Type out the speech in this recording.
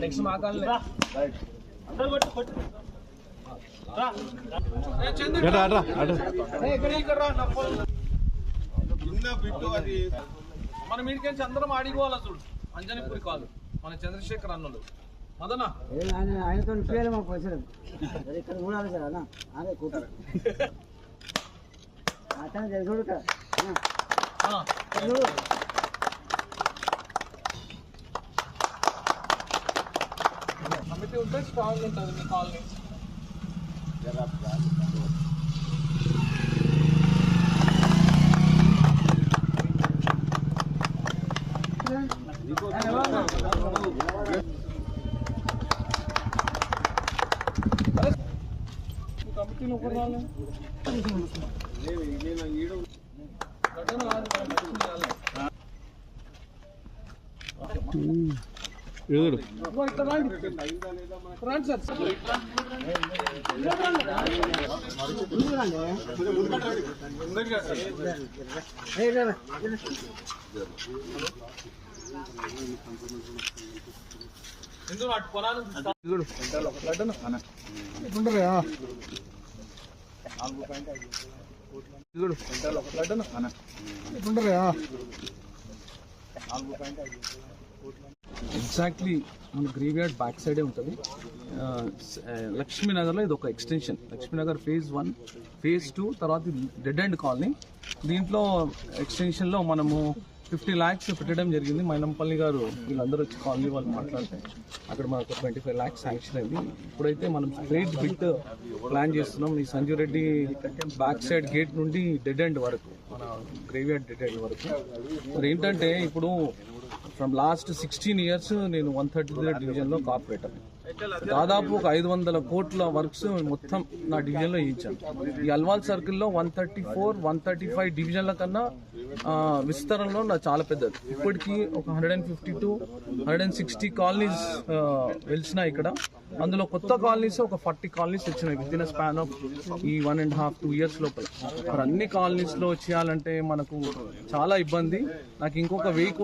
Next మా colony అది మన మీడికి అందరం ఆడిపోవాలా చూడు అంజనీపురి కాదు మన చంద్రశేఖర్ అన్నలు మదనా ఆయనతో మాకు ఇక్కడ సార్ అన్న. అదే అతను తెలుసు ఇక్కడ అన్న, ఆ, ఇక్కడ చూడు కమిటీ ఉంటే స్ట్రాంగ్ ఉంటుంది మీ కాలనీ కమిటీలో ఒకరు రాలే గడ్డన కాదు, మనం మనిషిని చేయాలి. ఏ, ఎగ్జాక్ట్లీ మన గ్రేవ్యార్డ్ బ్యాక్ సైడే ఉంటుంది. లక్ష్మీనగర్లో ఇది ఒక extension Lakshminagar phase one phase two తర్వాత డెడ్ అండ్ కాలనీ దీంట్లో ఎక్స్టెన్షన్లో మనము ఫిఫ్టీ ల్యాక్స్ పెట్టడం జరిగింది. మైనంపల్లి గారు వీళ్ళందరూ వచ్చి కాలనీ వాళ్ళు మాట్లాడితే అక్కడ మనకు ట్వంటీ ఫైవ్ ల్యాక్స్ శాంక్షన్ అయింది. ఇప్పుడైతే మనం స్ట్రైట్ బిట్ ప్లాన్ చేస్తున్నాం. ఈ Sanjeev Reddy back side gate నుండి డెడ్ ఎండ్ వరకు మన గ్రేవ్యార్డ్ డెడ్ ఎండ్ వరకు. మరి ఏంటంటే ఇప్పుడు ఫ్రమ్ లాస్ట్ సిక్స్టీన్ ఇయర్స్ నేను వన్ థర్టీ త్రీ డివిజన్లో కార్పొరేటర్ దాదాపు ఒక ఐదు వందల కోట్ల వర్క్స్ మొత్తం నా డివిజన్లో ఇచ్చాను. ఈ అల్వాల్ సర్కిల్లో one thirty four one thirty five డివిజన్ల కన్నా విస్తరణలో నా చాలా పెద్దది. ఇప్పటికీ ఒక hundred and fifty to hundred and sixty colonies వెలిసినాయి ఇక్కడ. అందులో కొత్త కాలనీస్ ఒక ఫార్టీ కాలనీస్ వచ్చినాయి విత్ ఇన్ స్పాన్ ఆఫ్ ఈ one and half two years లోపల. మరి అన్ని కాలనీస్లో చేయాలంటే మనకు చాలా ఇబ్బంది. నాకు ఇంకొక వెయ్యి